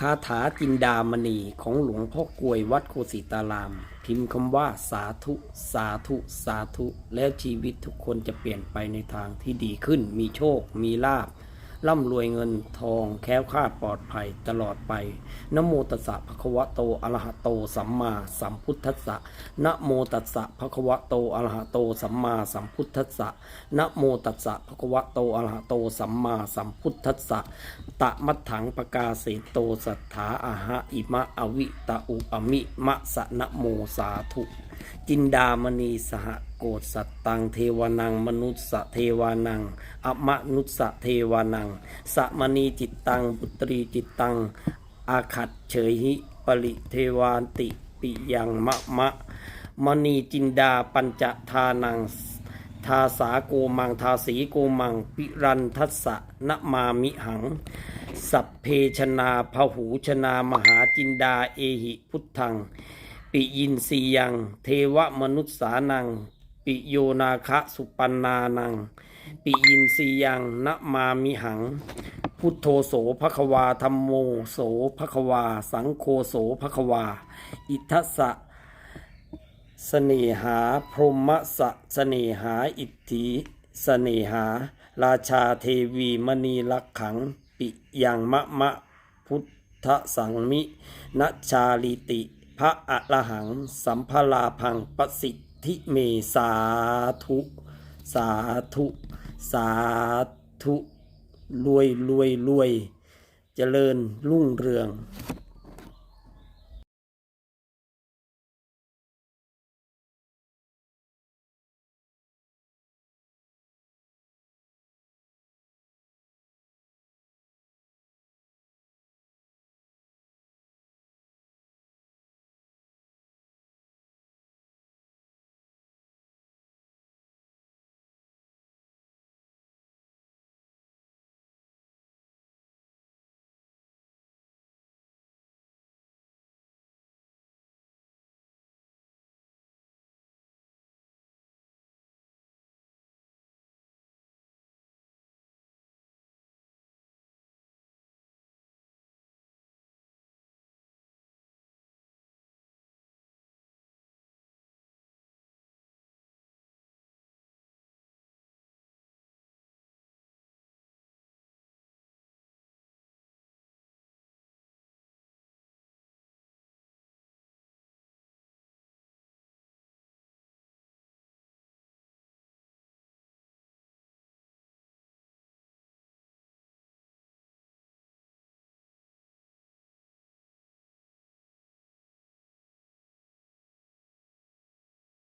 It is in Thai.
คาถาจินดามณีของหลวงพ่อกลวยวัดโคสิตาราม พิมพ์คำว่าสาธุ สาธุ สาธุ แล้วชีวิตทุกคนจะเปลี่ยนไปในทางที่ดีขึ้น มีโชค มีลาบ ร่ำรวยเงินทองแค้วคลาดปลอดภัยตลอดไปนะโมตัสสะภะคะวะโตอะระหะโตสัมมาสัมพุทธัสสะนะโมตัสสะภะคะวะโตอะระหะโตสัมมาสัมพุทธัสสะนะโมตัสสะภะคะวะโตอะระหะโตสัมมาสัมพุทธัสสะตะมัถังปกาเสโตสัทธาอะหะอิมะอวิตะอุอมิมะสะนะโมสาธุ จินดามณีสหโกฏสัตตังเทวานัง มนุษสเทวานังอมนุษสเทวานังสมณีจิตตังปุตรีจิตตังอาขัดเฉยหิปริเทวานติปิยังมะมะมณีจินดาปัญจทานังทาสาโกมังทาสีโกมัง ปิรันทัสสะนมามิหัง สัพเพชนาพหูชนามหาจินดาเอหิพุทธัง ปิยินสียัง เทวมนุษสานัง ปิโยนาคะสุปันนานัง ปิยินสียังนะมามิหัง พุทโธโสภควาธรรมโมโสภควา สังโฆโสภควา อิทัสสะเสนหาพรหมสะสเสนหาอิทธิเสนหา ราชาเทวีมณีลักขัง ปิยังมะมะพุทธสังมินชาลิติ พระอรหัง สัมภลาพังประสิทธิเมสาธุ สาธุ สาธุรวยรวยรวย เจริญรุ่งเรือง